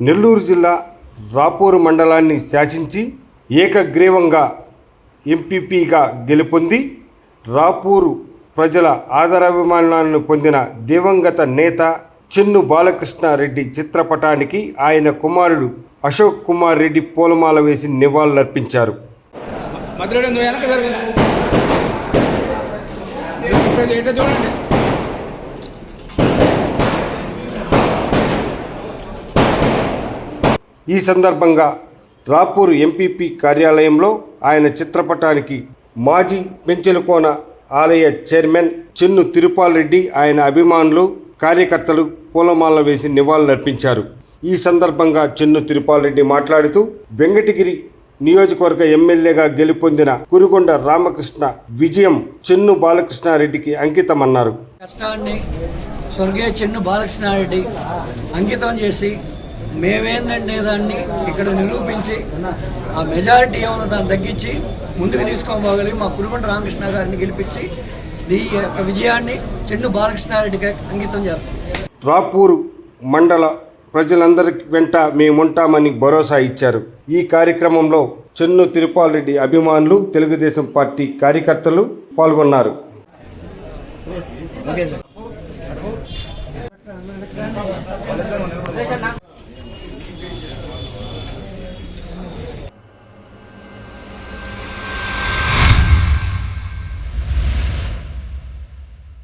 నెల్లూరు జిల్లా రాపూరు మండలాన్ని శాసించి ఏకగ్రీవంగా ఎంపీపీగా గెలుపొంది రాపూరు ప్రజల ఆదరాభిమానాలను పొందిన దివంగత నేత చెన్ను బాలకృష్ణారెడ్డి చిత్రపటానికి ఆయన కుమారుడు అశోక్ కుమార్ రెడ్డి పూలమాల వేసి నివాళులర్పించారు. చూడండి. ఈ సందర్భంగా రాపూర్ ఎంపీపీ కార్యాలయంలో ఆయన చిత్రపటానికి మాజీ పెంచెలకోన ఆలయ చైర్మన్ చెన్ను తిరుపాలరెడ్డి ఆయన అభిమానులు కార్యకర్తలు పూలమాల వేసి నివాళులర్పించారు. ఈ సందర్భంగా చెన్ను తిరుపాలరెడ్డి మాట్లాడుతూ వెంకటగిరి నియోజకవర్గ ఎమ్మెల్యేగా గెలుపొందిన కురుగొండ రామకృష్ణ విజయం చెన్ను బాలకృష్ణారెడ్డికి అంకితమన్నారు. స్వర్గీయ చెన్ను బాలకృష్ణారెడ్డి అంకితం చేసి మేమేందంటే దాన్ని ఇక్కడ నిరూపించి ఆ మెజారిటీ ఏమన్నా దాన్ని తగ్గించి ముందుకు తీసుకోబోగలిగి మా కురుకొండ రామకృష్ణ గారిని గెలిపించి ఈ యొక్క విజయాన్ని చెన్ను బాలకృష్ణారెడ్డికి అంకితం చేస్తాం. రాపూరు మండల ప్రజలందరి వెంట మేముంటామని భరోసా ఇచ్చారు. ఈ కార్యక్రమంలో చెన్ను తిరుపాల్ రెడ్డి అభిమానులు తెలుగుదేశం పార్టీ కార్యకర్తలు పాల్గొన్నారు. Okay sir.